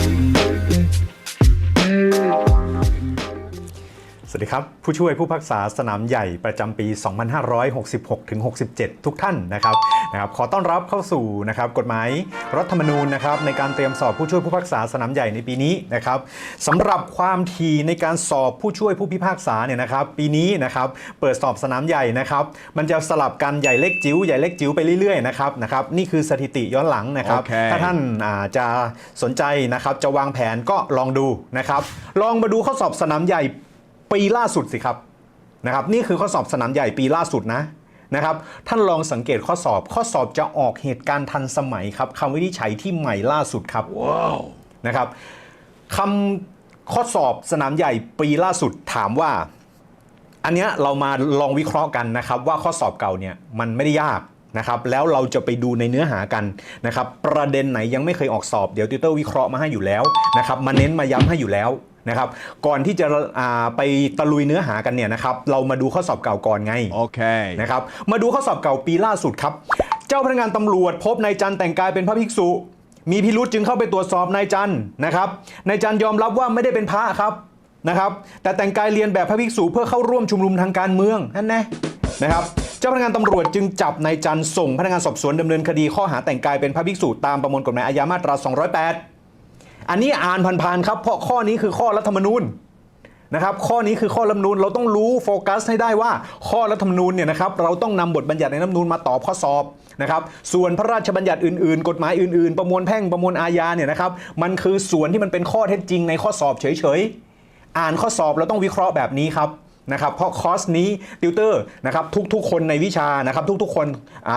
Bye. สวัสดีครับ ผู้ช่วยผู้พักษาสนามใหญ่ประจำปี 2566ถึง67 ทุกท่านนะครับนะครับขอต้อนรับเข้าสู่นะครับกฎหมายรัฐธรรมนูญนะครับในการเตรียมสอบผู้ช่วยผู้พักษาสนามใหญ่ในปีนี้นะครับสำหรับความถี่ในการสอบผู้ช่วยผู้พิพากษาเนี่ยนะครับปีนี้นะครับเปิดสอบสนามใหญ่นะครับมันจะสลับกันใหญ่เล็กจิ๋วใหญ่เล็กจิ๋วไปเรื่อยๆนะครับนะครับนี่คือสถิติย้อนหลังนะครับโอเคถ้าท่านอ่าจะสนใจนะครับจะวางแผนก็ลองดูนะครับลองมาดูข้อสอบสนามใหญ่ ปีล่าสุดสิครับนะครับนี่คือข้อสอบสนามใหญ่ปีล่าสุดนะนะครับท่านลองสังเกตข้อสอบข้อสอบจะออกเหตุการณ์ทันสมัยครับคำวินิจฉัยที่ใหม่ล่าสุดครับว้าวนะครับคำข้อสอบสนามใหญ่ปีล่าสุดถามว่า อันเนี้ยเรามาลองวิเคราะห์กันนะครับ ว่าข้อสอบเก่าเนี่ยมันไม่ได้ยากนะครับแล้วเราจะไปดูในเนื้อหากันนะครับประเด็นไหนยังไม่เคยออกสอบเดี๋ยวติวเตอร์วิเคราะห์มาให้อยู่แล้วนะครับมาเน้นมาย้ำให้อยู่แล้ว นะครับ ก่อนที่จะอ่าไปตะลุยเนื้อหากันเนี่ยนะครับ เรามาดูข้อสอบเก่าก่อนไงโอเคนะครับ มาดูข้อสอบเก่าปีล่าสุดครับ เจ้าพนักงานตำรวจพบนายจันแต่งกายเป็นพระภิกษุ มีพิรุษจึงเข้าไปตรวจสอบนายจันนะครับ นายจันยอมรับว่าไม่ได้เป็นพระครับนะครับ แต่แต่งกายเรียนแบบพระภิกษุเพื่อเข้าร่วมชุมนุมทางการเมืองนั่นแน่นะครับ เจ้าพนักงานตำรวจจึงจับนายจันส่งพนักงานสอบสวนดำเนินคดีข้อหาแต่งกายเป็นพระภิกษุตามประมวลกฎหมายอาญามาตรา 208 อันนี้อ่านผ่านๆครับ เพราะข้อนี้คือข้อรัฐธรรมนูญนะครับ ข้อนี้คือข้อรัฐธรรมนูญเราต้องรู้โฟกัสให้ได้ว่าข้อรัฐธรรมนูญเนี่ยนะครับเราต้องนำบทบัญญัติในรัฐธรรมนูญมาตอบข้อสอบนะครับส่วนพระราชบัญญัติอื่นๆ กฎหมายอื่นๆ ประมวลแพ่งประมวลอาญาเนี่ยนะครับมันคือส่วนที่มันเป็นข้อเท็จจริงในข้อสอบเฉยๆ อ่านข้อสอบเราต้องวิเคราะห์แบบนี้ครับ นะครับเพราะคอร์สนี้ติวเตอร์นะครับทุกๆ คนในวิชานะครับทุกๆ คน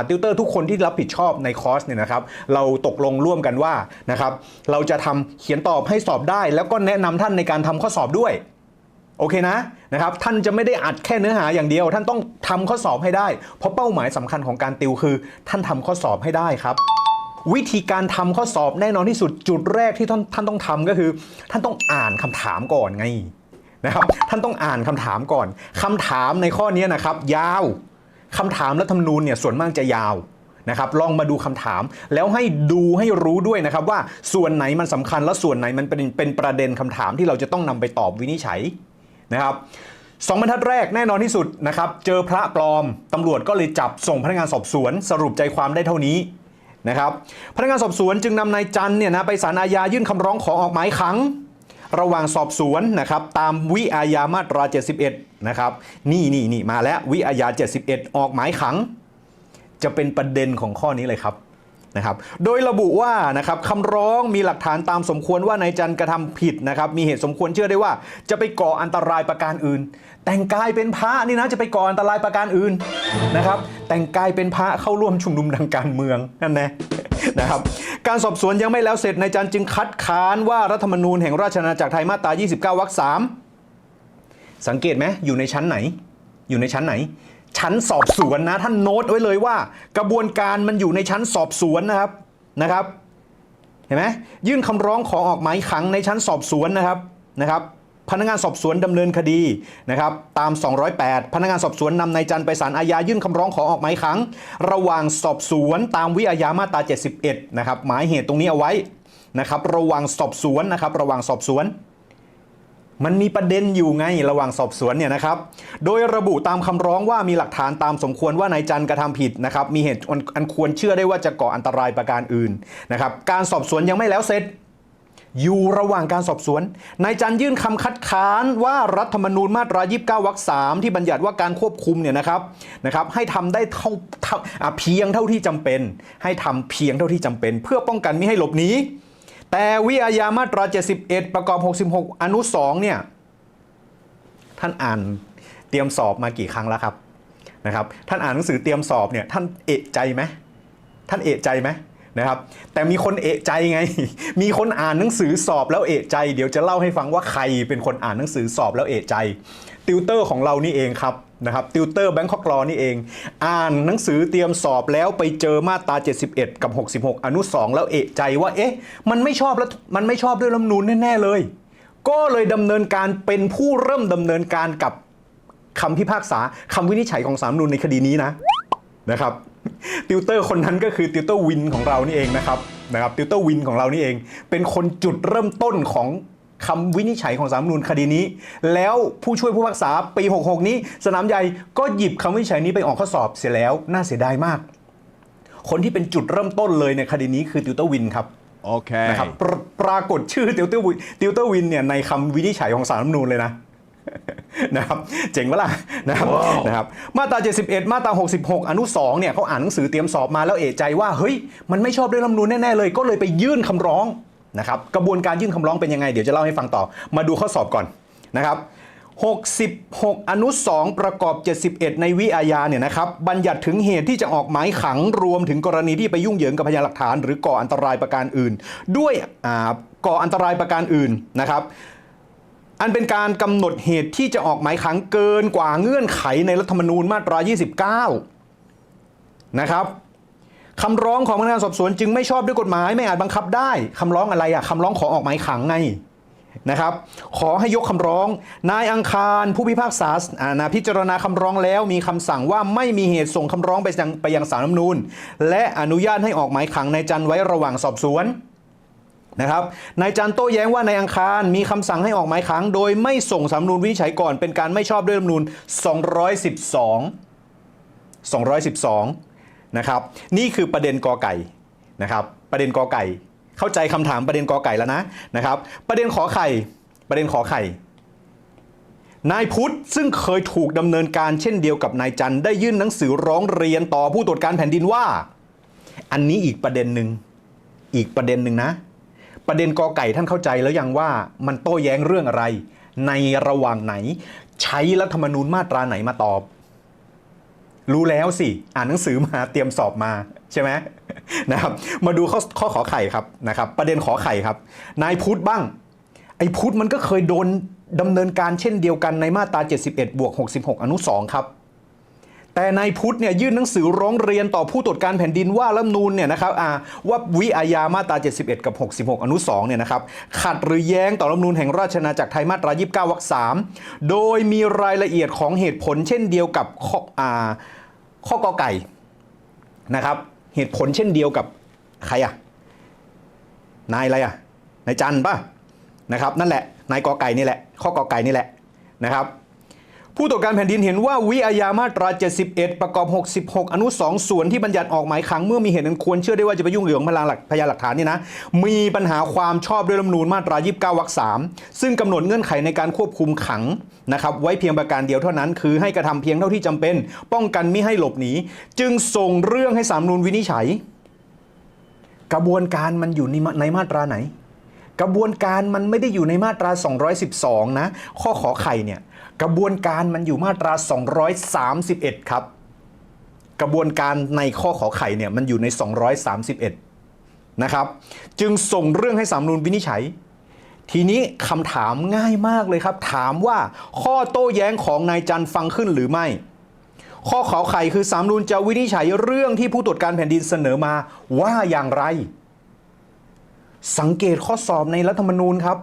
ติวเตอร์ทุกคนที่รับผิดชอบในคอร์สเนี่ยนะครับเราตกลงร่วมกันว่านะครับเราจะทำเขียนตอบให้สอบได้ แล้วก็แนะนำท่านในการทำข้อสอบด้วยโอเคนะนะครับท่านจะไม่ได้อัดแค่เนื้อหาอย่างเดียว ท่านต้องทำข้อสอบให้ได้ เพราะเป้าหมายสำคัญของการติวคือ ท่านทำข้อสอบให้ได้ครับ วิธีการทำข้อสอบแน่นอนที่สุดจุดแรกที่ท่านท่านต้องทำก็คือ ท่านต้องอ่านคำถามก่อนไง นะครับท่านต้องอ่านคำถามก่อนคำถามในข้อนี้นะครับยาวคำถามรัฐธรรมนูญเนี่ยส่วนมากจะยาวนะครับลองมาดูคำถามแล้วให้ดูให้รู้ด้วยนะครับว่าส่วนไหนมันสำคัญและส่วนไหนมันเป็นเป็นประเด็นคำถามที่เราจะต้องนำไปตอบวินิจฉัยนะครับสองบรรทัดแรกแน่นอนที่สุดนะครับเจอพระปลอมตำรวจก็เลยจับส่งพนักงานสอบสวน สรุปใจความได้เท่านี้นะครับพนักงานสอบสวนจึงนำนายจันเนี่ยนะไปศาลอาญายื่นคำร้องขอออกหมายขัง ระหว่างสอบสวนนะครับตามวิอาญามาตรา 71 นะครับ นี่นี่นี่มาแล้ววิอาญา 71 ออกหมายขัง จะเป็นประเด็นของข้อนี้เลยครับนะครับโดยระบุว่านะครับคำร้องมีหลักฐานตามสมควรว่านายจันกระทำผิดนะครับมีเหตุสมควรเชื่อได้ว่า จะไปก่ออันตรายประการอื่น แต่งกายเป็นพระนี่นะจะไปก่ออันตรายประการอื่นนะครับแต่งกายเป็นพระเข้าร่วมชุมนุมทางการเมืองนั่นแนะนะครับ การสอบสวนยังไม่แล้วเสร็จนายจันจึงคัดค้านว่ารัฐธรรมนูญแห่งราชอาณาจักรไทยมาตรา 29 วรรค3สังเกตไหมอยู่ในชั้นไหน อยู่ในชั้นไหน ชั้นสอบสวนนะท่านโน้ตไว้เลยว่า กระบวนการมันอยู่ในชั้นสอบสวนนะครับนะครับ เห็นไหมยื่นคำร้องขอออกหมายขังในชั้นสอบสวนนะครับนะครับ พนักงานสอบสวนดำเนินคดีนะครับตาม 208 พนักงานสอบสวนนำนายจันไปศาลอาญายื่นคำร้องขอออกหมายขัง ระหว่างสอบสวนตามวิอาญามาตรา 71 นะครับหมายเหตุตรงนี้เอาไว้นะครับระหว่างสอบสวนนะครับระหว่างสอบสวน มันมีประเด็นอยู่ไงระหว่างสอบสวนเนี่ยนะครับ โดยระบุตามคำร้องว่ามีหลักฐานตามสมควรว่านายจันกระทำผิดนะครับมีเหตุอันอันควรเชื่อได้ว่าจะก่ออันตรายประการอื่นนะครับการสอบสวนยังไม่แล้วเสร็จ อยู่ระหว่างการสอบสวน นายจันยื่นคำคัดค้านว่ารัฐธรรมนูญมาตรา 29 วรรค 3 ที่บัญญัติว่าการควบคุมเนี่ยนะครับนะครับ ให้ทำได้เท่าเท่าเพียงเท่าที่จำเป็น ให้ทำเพียงเท่าที่จำเป็น เพื่อป้องกันไม่ให้หลบหนีแต่วิอาญามาตรา 71 ประกอบ 66 อนุ 2 เนี่ย ท่านอ่านเตรียมสอบมากี่ครั้งแล้วครับนะครับ ท่านอ่านหนังสือเตรียมสอบเนี่ยท่านเอะใจไหมท่านเอะใจไหม นะครับ แต่มีคนเอะใจไง มีคนอ่านหนังสือสอบแล้วเอะใจ เดี๋ยวจะเล่าให้ฟังว่าใครเป็นคนอ่านหนังสือสอบแล้วเอะใจ ติวเตอร์ของเรานี่เองครับนะครับติวเตอร์แบงคอกรอนี่เอง อ่านหนังสือเตรียมสอบแล้วไปเจอมาตรา 71 กับ 66 อนุ 2 แล้วเอะใจว่าเอ๊ะมันไม่ชอบแล้วมันไม่ชอบด้วยรัฐนูญแน่ ๆ เลย ก็เลยดำเนินการเป็นผู้เริ่มดำเนินการกับคำพิพากษาคำวินิจฉัยของสามนูญในคดีนี้นะนะครับ ติวเตอร์คนนั้นก็คือติวเตอร์วินของเรานี่เองนะครับนะครับติวเตอร์วินของเรานี่เอง เป็นคนจุดเริ่มต้นของคำวินิจฉัยของสาลรฐธรรมนูญคดีนี้ แล้วผู้ช่วยผู้พิพากษาปี 66 นี้ สนามใหญ่ก็หยิบคำวินิจฉัยนี้ไปออกข้อสอบเสียแล้วน่าเสียดายมาก คนที่เป็นจุดเริ่มต้นเลยในคดีนี้คือติวเตอร์วินครับ Okay. นะครับปรปรากฏชื่อติวเตอร์วินติวเตอร์วินเนี่ยในคำวินิจฉัยของสารรัฐธรรมนูญเลยนะ นะครับเจ๋งปะล่ะนะครับนะครับมาตรา 71 มาตรา 66 อนุ 2 เนี่ยเขาอ่านหนังสือเตรียมสอบมาแล้วเอะใจว่าเฮ้ยมันไม่ชอบด้วยรัฐธรรมนูญแน่ ๆ เลย ก็เลยไปยื่นคำร้องนะครับกระบวนการยื่นคำร้องเป็นยังไง เดี๋ยวจะเล่าให้ฟังต่อ มาดูข้อสอบก่อนนะครับ66 อนุ 2 ประกอบ 71 ในวิอาญาเนี่ยนะครับบัญญัติถึงเหตุที่จะออกหมายขังรวมถึงกรณีที่ไปยุ่งเหยิงกับพยานหลักฐาน หรือก่ออันตรายประการอื่น ด้วยอ่าก่ออันตรายประการอื่นนะครับ อันเป็นการกำหนดเหตุที่จะออกหมายขังเกินกว่าเงื่อนไขในรัฐธรรมนูญมาตรา 29 นะครับคำร้องของพนักงานสอบสวนจึงไม่ชอบด้วยกฎหมายไม่อาจบังคับได้คำร้องอะไรอะคำร้องขอออกหมายขังไงนะครับ ขอให้ยกคำร้อง นายอังคารผู้พิพากษาอ่านาพิจารณาคำร้องแล้วมีคำสั่งว่าไม่มีเหตุส่งคำร้องไปยังไปยังศาลรัฐธรรมนูญ และอนุญาตให้ออกหมายขังนายจันไว้ระหว่างสอบสวน นะครับนายจันโต้แย้งว่านายอังคารมีคำสั่งให้ออกหมายขัง โดยไม่ส่งสำนวนวินิจฉัยก่อนเป็นการไม่ชอบด้วยรัฐธรรมนูญ212 212 นะครับ นี่คือประเด็นกอไก่นะครับ ประเด็นกอไก่ เข้าใจคำถามประเด็นกอไก่แล้วนะนะครับ ประเด็นขอไข่ ประเด็นขอไข่ นายพุทธซึ่งเคยถูกดำเนินการเช่นเดียวกับนายจันได้ยื่นหนังสือร้องเรียนต่อผู้ตรวจการแผ่นดินว่า อันนี้อีกประเด็นหนึ่งอีกประเด็นหนึ่งนะ ประเด็นกอไก่ท่านเข้าใจแล้วยังว่ามันโต้แย้งเรื่องอะไร ในระหว่างไหน ใช้รัฐธรรมนูญมาตราไหนมาตอบ รู้แล้วสิ อ่านหนังสือมาเตรียมสอบมาใช่ไหมนะครับ มาดูข้อข้อขอไข่ครับนะครับ ประเด็นขอไข่ครับ นายพุทธบ้าง ไอ้พุทธมันก็เคยโดนดำเนินการเช่นเดียวกันในมาตรา 71บวก66 อนุ 2 ครับ แต่นายพุทธเนี่ยยื่นหนังสือร้องเรียนต่อผู้ตรวจการแผ่นดินว่ารัฐธรรมนูญเนี่ยนะครับอ่าว่าวิอาญามาตรา 71 กับ 66 อนุ2เนี่ยนะครับขัดหรือแย้งต่อรัฐธรรมนูญแห่งราชอาจักรไทยมาตรา 29 วรรค3โดยมีรายละเอียดของเหตุผลเช่นเดียวกับข้อข้อกอไก่นะครับเหตุผลเช่นเดียวกับใครอะนายอะไรอะนายจันป่ะนะครับนั่นแหละนายกอไก่นี่แหละข้อกอไก่นี่แหละนะครับ ผู้ตรวจการแผ่นดินเห็นว่าวิอาญามาตรา 71 ประกอบ 66 อนุ 2 ส่วนที่บัญญัติออกหมายขังเมื่อมีเหตุอันควรเชื่อได้ว่าจะไปยุ่งเหยิงพยานหลักพยานหลักฐานนี่นะ มีปัญหาความชอบด้วยรัฐมนูญมาตรา 29 วรรค 3 ซึ่งกำหนดเงื่อนไขในการควบคุมขังนะครับไว้เพียงประการเดียวเท่านั้น คือให้กระทำเพียงเท่าที่จำเป็น ป้องกันไม่ให้หลบหนีจึงส่งเรื่องให้สามนูญวินิจฉัย กระบวนการมันอยู่ในในมาตราไหน กระบวนการมันไม่ได้อยู่ในมาตรา 212 นะ ข้อขอไข่เนี่ย กระบวนการมันอยู่มาตรา 231 ครับ กระบวนการในข้อขอไข่เนี่ยมันอยู่ใน 231 นะครับ จึงส่งเรื่องให้สามนูนวินิจฉัย ทีนี้คำถามง่ายมากเลยครับ ถามว่าข้อโต้แย้งของนายจันฟังขึ้นหรือไม่ ข้อขอไข่คือสามนูนจะวินิจฉัยเรื่องที่ผู้ตรวจการแผ่นดินเสนอมาว่าอย่างไร สังเกตข้อสอบในรัฐธรรมนูญครับ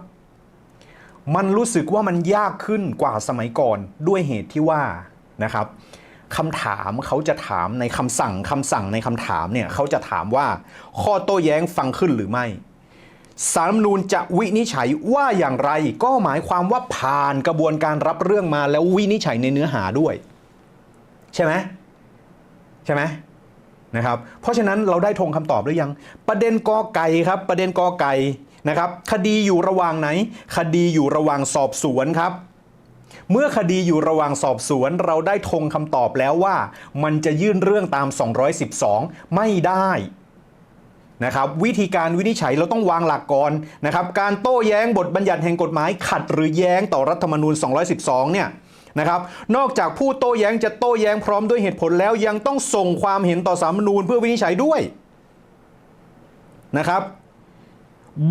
มันรู้สึกว่ามันยากขึ้นกว่าสมัยก่อนด้วยเหตุที่ว่านะครับคำถามเขาจะถามในคำสั่งคำสั่งในคำถามเนี่ยเขาจะถามว่า ข้อโต้แย้งฟังขึ้นหรือไม่สารรัฐธรรมนูญจะวินิจฉัยว่าอย่างไร ก็หมายความว่าผ่านกระบวนการรับเรื่องมาแล้ววินิจฉัยในเนื้อหาด้วย ใช่ไหมใช่ไหมนะครับ เพราะฉะนั้นเราได้ทงคำตอบหรือยัง ประเด็นกอไก่ครับ ประเด็นกอไก่ นะครับ คดีอยู่ระหว่างไหน คดีอยู่ระหว่างสอบสวนครับ เมื่อคดีอยู่ระหว่างสอบสวนเราได้ทงคำตอบแล้วว่า มันจะยื่นเรื่องตาม 212 ไม่ได้นะครับวิธีการวินิจฉัยเราต้องวางหลักก่อนนะครับการโต้แย้งบทบัญญัติแห่งกฎหมาย ขัดหรือแย้งต่อรัฐธรรมนูญ 212 เนี่ยนะครับนอกจากผู้โต้แย้งจะโต้แย้งพร้อมด้วยเหตุผลแล้วยังต้องส่งความเห็นต่อสารมนูญเพื่อวินิจฉัยด้วยนะครับ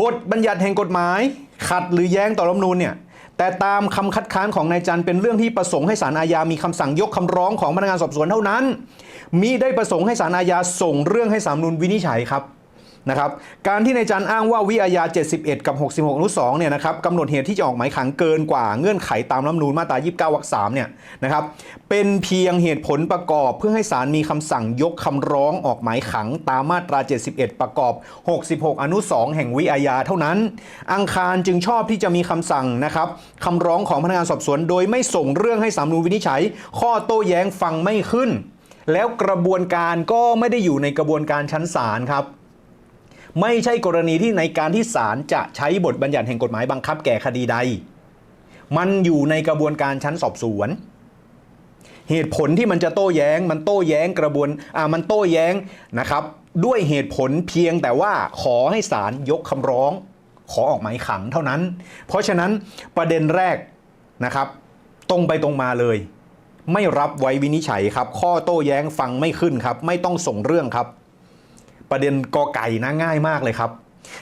บทบัญญัติแห่งกฎหมาย ขัดหรือแย้งต่อรัฐมนูลเนี่ยแต่ตามคำคัดค้านของนายจันเป็นเรื่องที่ประสงค์ให้ศาลอาญามีคำสั่งยกคำร้องของพนักงานสอบสวนเท่านั้นมีได้ประสงค์ให้ศาลอาญาส่งเรื่องให้สาลรฐธรรมนูลวินิจฉัยครับ นะครับการที่นายจันอ้างว่าวิอาญา 71 กับ 66อนุ2เนี่ยนะครับกำหนดเหตุที่จะออกหมายขังเกินกว่าเงื่อนไขตามรัฐมนูญมาตรา 29วรรค3เนี่ยนะครับเป็นเพียงเหตุผลประกอบเพื่อให้ศาลมีคำสั่งยกคำร้องออกหมายขังตามมาตรา 71 ประกอบ 66 อนุ 2 แห่งวิอาญาเท่านั้น อังคารจึงชอบที่จะมีคำสั่งนะครับคำร้องของพนักงานสอบสวน โดยไม่ส่งเรื่องให้สามนูญวินิจฉัย ข้อโต้แย้งฟังไม่ขึ้น แล้วกระบวนการก็ไม่ได้อยู่ในกระบวนการชั้นศาลครับ ไม่ใช่กรณีที่ในการที่ศาลจะใช้บทบัญญัติแห่งกฎหมายบังคับแก่คดีใด มันอยู่ในกระบวนการชั้นสอบสวน เหตุผลที่มันจะโต้แย้ง มันโต้แย้งกระบวนอ่ามันโต้แย้งนะครับ ด้วยเหตุผลเพียงแต่ว่าขอให้ศาลยกคำร้อง ขอออกหมายขังเท่านั้น เพราะฉะนั้นประเด็นแรกนะครับ ตรงไปตรงมาเลย ไม่รับไว้วินิจฉัยครับ ข้อโต้แย้งฟังไม่ขึ้นครับ ไม่ต้องส่งเรื่องครับ ประเด็นกอไก่นะง่ายมากเลยครับ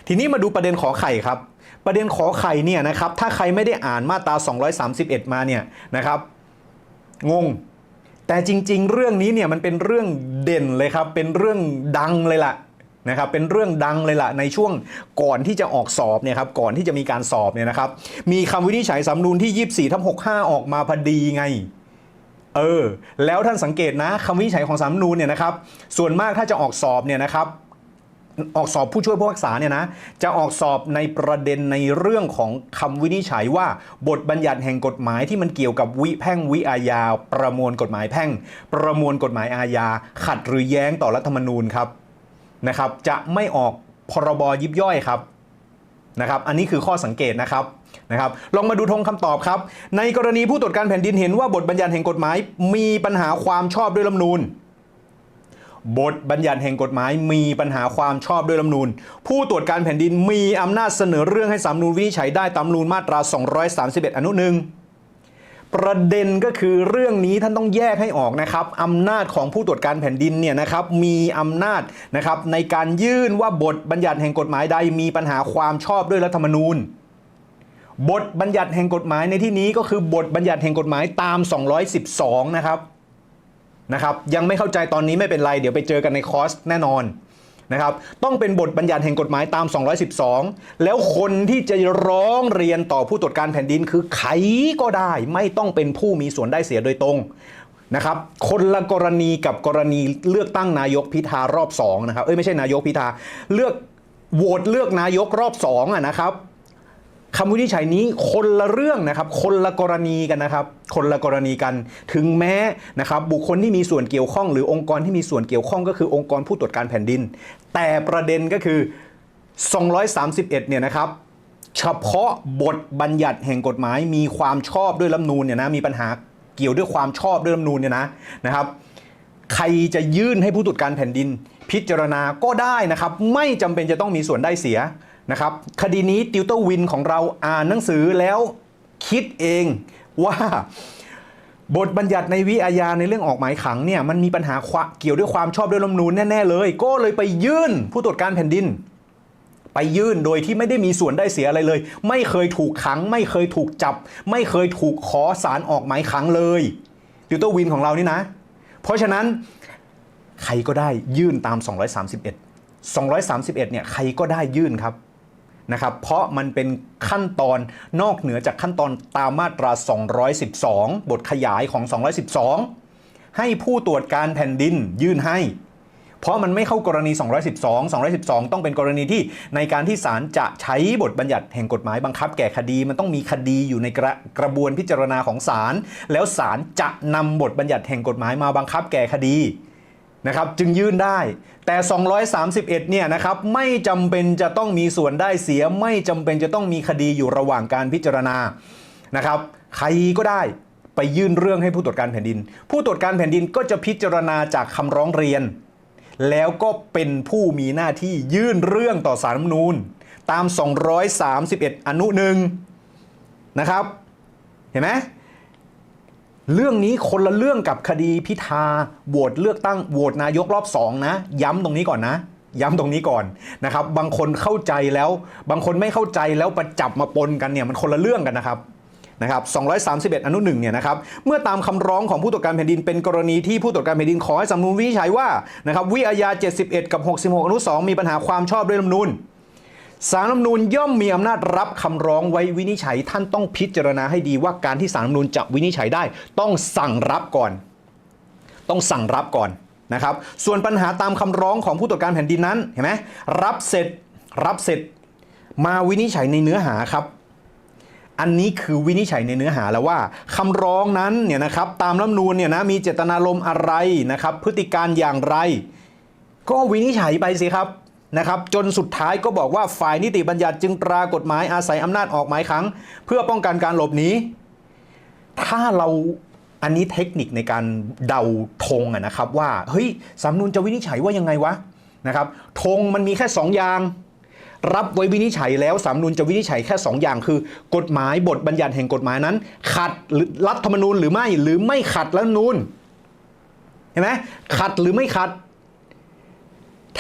ทีนี้มาดูประเด็นขอไข่ครับ ประเด็นขอไข่เนี่ยนะครับถ้าใครไม่ได้อ่านมาตรา 231 มาเนี่ยนะครับงงแต่จริง ๆ เรื่องนี้เนี่ยมันเป็นเรื่องเด่นเลยครับ เป็นเรื่องดังเลยล่ะนะครับเป็นเรื่องดังเลยล่ะในช่วงก่อนที่จะออกสอบเนี่ยครับก่อนที่จะมีการสอบเนี่ยนะครับมีคำวินิจฉัยสำนูนที่ 24ทับ65 ออกมาพอดีไง เออ แล้วท่านสังเกตนะคำวินิจฉัยของสามนูนเนี่ยนะครับ ส่วนมากถ้าจะออกสอบเนี่ยนะครับออกสอบผู้ช่วยผู้พิพากษาเนี่ยนะจะออกสอบในประเด็นในเรื่องของคำวินิจฉัยว่าบทบัญญัติแห่งกฎหมายที่มันเกี่ยวกับวิแพ่งวิอาญา ประมวลกฎหมายแพ่ง ประมวลกฎหมายอาญา ขัดหรือแย้งต่อรัฐธรรมนูญครับนะครับ จะไม่ออกพรบยิบย่อยครับนะครับ อันนี้คือข้อสังเกตนะครับ นะครับลองมาดูทงคำตอบครับ ในกรณีผู้ตรวจการแผ่นดินเห็นว่าบทบัญญัติแห่งกฎหมาย มีปัญหาความชอบด้วยรัฐมนูญบทบัญญัติแห่งกฎหมายมีปัญหาความชอบด้วยรัฐมนูญผู้ตรวจการแผ่นดินมีอำนาจเสนอเรื่องให้สามนูญวินิจฉัยได้ตามรัฐธรรมนูญมาตรา 231 อนุหนึ่งประเด็นก็คือเรื่องนี้ท่านต้องแยกให้ออกนะครับอำนาจของผู้ตรวจการแผ่นดินเนี่ยนะครับมีอำนาจนะครับในการยื่นว่าบทบัญญัติแห่งกฎหมายใดมีปัญหาความชอบด้วยรัฐธรรมนูญ บทบัญญัติแห่งกฎหมายในที่นี้ก็คือบทบัญญัติแห่งกฎหมายตาม 212 นะครับนะครับ ยังไม่เข้าใจตอนนี้ไม่เป็นไร เดี๋ยวไปเจอกันในคอร์สแน่นอนนะครับ ต้องเป็นบทบัญญัติแห่งกฎหมายตาม 212 แล้วคนที่จะร้องเรียนต่อผู้ตรวจการแผ่นดินคือใครก็ได้ไม่ต้องเป็นผู้มีส่วนได้เสียโดยตรงนะครับ คนละกรณีกับกรณีเลือกตั้งนายกพิธารอบ2นะครับ เอ้ยไม่ใช่นายกพิธาเลือกโหวตเลือกนายกรอบ2อะนะครับ คำวินิจฉัยนี้คนละเรื่องนะครับ คนละกรณีกันนะครับ คนละกรณีกัน ถึงแม้นะครับบุคคลที่มีส่วนเกี่ยวข้อง หรือองค์กรที่มีส่วนเกี่ยวข้องก็คือองค์กรผู้ตรวจการแผ่นดิน แต่ประเด็นก็คือ 231 เนี่ยนะครับเฉพาะบทบัญญัติแห่งกฎหมายมีความชอบด้วยรัฐนูญเนี่ยนะมีปัญหาเกี่ยวด้วยความชอบด้วยรัฐนูญเนี่ยนะนะครับ ใครจะยื่นให้ผู้ตรวจการแผ่นดิน พิจารณาก็ได้นะครับ ไม่จำเป็นจะต้องมีส่วนได้เสีย นะครับคดีนี้ติวเตอร์วินของเราอ่านหนังสือแล้วคิดเองว่าบทบัญญัติในวิอาญาในเรื่องออกหมายขังเนี่ยมันมีปัญหาเกี่ยวด้วยความชอบด้วยรัฐมนูญแน่ ๆ เลย ก็เลยไปยื่นผู้ตรวจการแผ่นดิน ไปยื่นโดยที่ไม่ได้มีส่วนได้เสียอะไรเลย ไม่เคยถูกขัง ไม่เคยถูกจับ ไม่เคยถูกขอสารออกหมายขังเลยติวเตอร์วินของเรานี่นะ เพราะฉะนั้นใครก็ได้ยื่นตาม 231 231เนี่ยใครก็ได้ยื่นครับ นะครับเพราะมันเป็นขั้นตอนนอกเหนือจากขั้นตอนตามมาตรา 212 บทขยายของ 212 ให้ผู้ตรวจการแผ่นดินยื่นให้ เพราะมันไม่เข้ากรณี 212 212 ต้องเป็นกรณีที่ในการที่ศาลจะใช้บทบัญญัติแห่งกฎหมายบังคับแก่คดี มันต้องมีคดีอยู่ในกระกระบวนพิจารณาของศาลแล้วศาลจะนำบทบัญญัติแห่งกฎหมายมาบังคับแก่คดี นะครับจึงยื่นได้ แต่ 231 เนี่ยนะครับไม่จำเป็นจะต้องมีส่วนได้เสีย ไม่จำเป็นจะต้องมีคดีอยู่ระหว่างการพิจารณานะครับใครก็ได้ไปยื่นเรื่องให้ผู้ตรวจการแผ่นดิน ผู้ตรวจการแผ่นดินก็จะพิจารณาจากคำร้องเรียน แล้วก็เป็นผู้มีหน้าที่ยื่นเรื่องต่อสารรัฐมนูญตาม 231 อนุหนึ่งนะครับ เห็นไหม เรื่องนี้คนละเรื่องกับคดีพิธาโหวตเลือกตั้งโหวตนายกรอบสองนะ ย้ำตรงนี้ก่อนนะ ย้ำตรงนี้ก่อนนะครับ บางคนเข้าใจแล้ว บางคนไม่เข้าใจแล้วประจับมาปนกันเนี่ยมันคนละเรื่องกันนะครับนะครับ 231 อนุ1เนี่ยนะครับ เมื่อตามคำร้องของผู้ตรวจการแผ่นดินเป็นกรณีที่ผู้ตรวจการแผ่นดินขอให้สำนวนวิจัยว่านะครับวิอาญา 71 กับ 66 อนุ 2 มีปัญหาความชอบด้วยรัฐมนูญ สารรัฐมนูญย่อมมีอำนาจรับคำร้องไว้วินิจฉัย ท่านต้องพิจารณาให้ดีว่าการที่สารรัฐมนูญจะวินิจฉัยได้ ต้องสั่งรับก่อน ต้องสั่งรับก่อนนะครับ ส่วนปัญหาตามคำร้องของผู้ตรวจการแผ่นดินนั้นเห็นไหมรับเสร็จรับเสร็จมาวินิจฉัยในเนื้อหาครับ อันนี้คือวินิจฉัยในเนื้อหาแล้วว่าคำร้องนั้นเนี่ยนะครับตามรัฐมนูญเนี่ยนะมีเจตนารมณ์อะไรนะครับ พฤติการอย่างไร ก็วินิจฉัยไปสิครับ นะครับจนสุดท้ายก็บอกว่าฝ่ายนิติบัญญัติจึงตรากฎหมายอาศัยอำนาจออกหมายขัง เพื่อป้องกันการหลบหนีถ้าเราอันนี้เทคนิคในการเดาธงนะครับว่าเฮ้ยสำนวนจะวินิจฉัยว่ายังไงวะนะครับธงมันมีแค่สองอย่าง รับไว้วินิจฉัยแล้วสำนวนจะวินิจฉัยแค่ 2 อย่างคือ กฎหมายบทบัญญัติแห่งกฎหมายนั้น ขัดหรือรัฐธรรมนูญหรือไม่หรือไม่ขัดรัฐธรรมนูญเห็นไหมขัดหรือไม่ขัด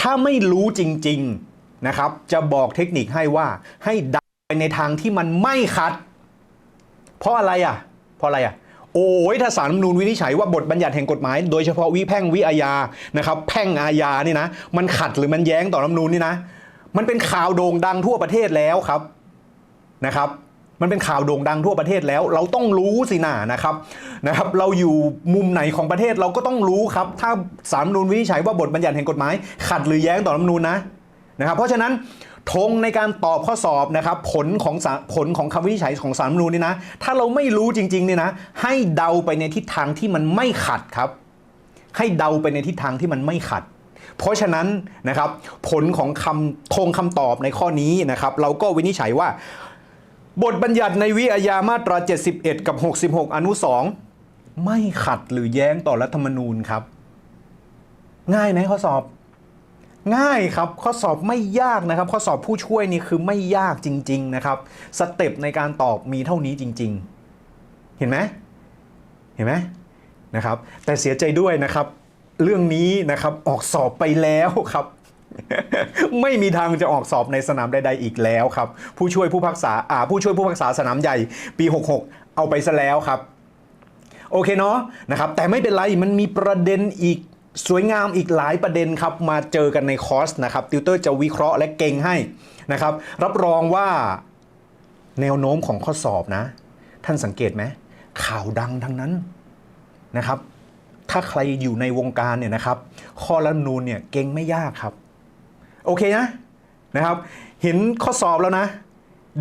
ถ้าไม่รู้จริงๆนะครับ จะบอกเทคนิคให้ว่าให้ดันไปในทางที่มันไม่ขัด เพราะอะไรอะ เพราะอะไรอะโอ้ยถ้าสารรัฐมนูญวินิจฉัยว่าบทบัญญัติแห่งกฎหมาย โดยเฉพาะวิแพ่งวิอาญานะครับ แพ่งอาญานี่นะ มันขัดหรือมันแย้งต่อรัฐมนูญนี่นะ มันเป็นข่าวโด่งดังทั่วประเทศแล้วครับนะครับ มันเป็นข่าวโด่งดังทั่วประเทศแล้ว เราต้องรู้สินะนะครับนะครับ เราอยู่มุมไหนของประเทศเราก็ต้องรู้ครับ ถ้าสารรัฐมนูญวินิจฉัยว่าบทบัญญัติแห่งกฎหมาย ขัดหรือแย้งต่อรัฐมนูญนะนะครับ เพราะฉะนั้นธงในการตอบข้อสอบนะครับผลของสาผลของคำวินิจฉัยของสารรัฐมนูญนี่นะ ถ้าเราไม่รู้จริงๆเนี่ยนะ ให้เดาไปในทิศทางที่มันไม่ขัดครับ ให้เดาไปในทิศทางที่มันไม่ขัด เพราะฉะนั้นนะครับ ผลของคำธงคำตอบในข้อนี้นะครับ เราก็วินิจฉัยว่า บทบัญญัติในวิอาญามาตรา 71 กับ 66 อนุ 2 ไม่ขัดหรือแย้งต่อรัฐธรรมนูญครับ ง่ายไหมข้อสอบ ง่ายครับข้อสอบไม่ยากนะครับ ข้อสอบผู้ช่วยนี่คือไม่ยากจริง ๆ นะครับ สเต็ปในการตอบมีเท่านี้จริง ๆ เห็นไหมเห็นไหมนะครับ แต่เสียใจด้วยนะครับ เรื่องนี้นะครับออกสอบไปแล้วครับ ไม่มีทางจะออกสอบในสนามใดๆอีกแล้วครับ ผู้ช่วยผู้พักษาอ่าผู้ช่วยผู้พักษาสนามใหญ่ปี 66 เอาไปซะแล้วครับ โอเคเนาะนะครับแต่ไม่เป็นไรมันมีประเด็นอีกสวยงามอีกหลายประเด็นครับ มาเจอกันในคอร์สนะครับติวเตอร์จะวิเคราะห์และเก่งให้นะครับ รับรองว่าแนวโน้มของข้อสอบนะ ท่านสังเกตไหมข่าวดังทั้งนั้นนะครับ ถ้าใครอยู่ในวงการเนี่ยนะครับ ข้อรัฐนูญเนี่ยเก่งไม่ยากครับ โอเคนะนะครับ เห็นข้อสอบแล้วนะ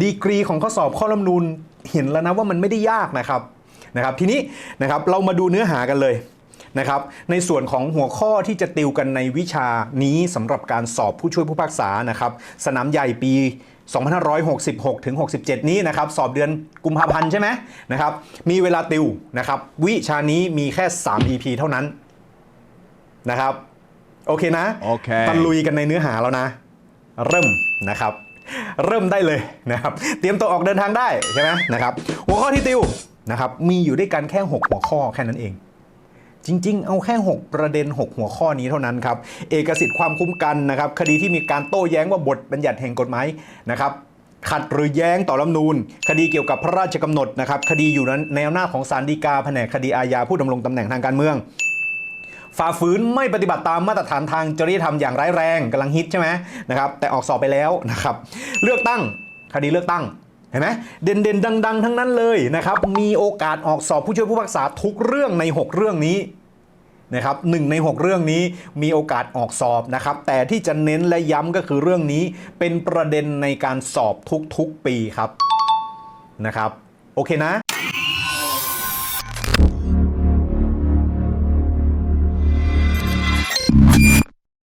ดีกรีของข้อสอบข้อรัฐมนูญเห็นแล้วนะว่ามันไม่ได้ยากนะครับนะครับ ทีนี้นะครับเรามาดูเนื้อหากันเลยนะครับ ในส่วนของหัวข้อที่จะติวกันในวิชานี้สำหรับการสอบผู้ช่วยผู้พิพากษานะครับ สนามใหญ่ปี 2566ถึง67 นี้นะครับ สอบเดือนกุมภาพันธ์ใช่ไหมนะครับ มีเวลาติวนะครับ วิชานี้มีแค่ 3 EP เท่านั้นนะครับ โอเคนะโอเคตะลุยกันในเนื้อหาแล้วนะ เริ่มนะครับ เริ่มได้เลยนะครับ เตรียมตัวออกเดินทางได้ใช่ไหมนะครับ หัวข้อที่ติวนะครับ มีอยู่ด้วยกันแค่ 6 หัวข้อแค่นั้นเอง จริง ๆ เอาแค่ 6 ประเด็น 6 หัวข้อนี้เท่านั้นครับ เอกสิทธิ์ความคุ้มกันนะครับ คดีที่มีการโต้แย้งว่าบทบัญญัติแห่งกฎหมายนะครับขัดหรือแย้งต่อรัฐธรรมนูญคดีเกี่ยวกับพระราชกำหนดนะครับ คดีอยู่ในอำนาจของศาลฎีกาแผนกคดีอาญาผู้ดำรงตำแหน่งทางการเมือง ฝ่าฝืนไม่ปฏิบัติตามมาตรฐานทางจริยธรรมอย่างร้ายแรงกำลังฮิตใช่ไหมนะครับแต่ออกสอบไปแล้วนะครับเลือกตั้งคดีเลือกตั้งเห็นไหมเด่นเด่นดัง ๆ ทั้งนั้นเลยนะครับ มีโอกาสออกสอบผู้ช่วยผู้พิพากษาทุกเรื่องใน 6 เรื่องนี้นะครับหนึ่งใน 6 เรื่องนี้มีโอกาสออกสอบนะครับ แต่ที่จะเน้นและย้ำก็คือเรื่องนี้เป็นประเด็นในการสอบทุกๆปีครับนะครับ โอเคนะ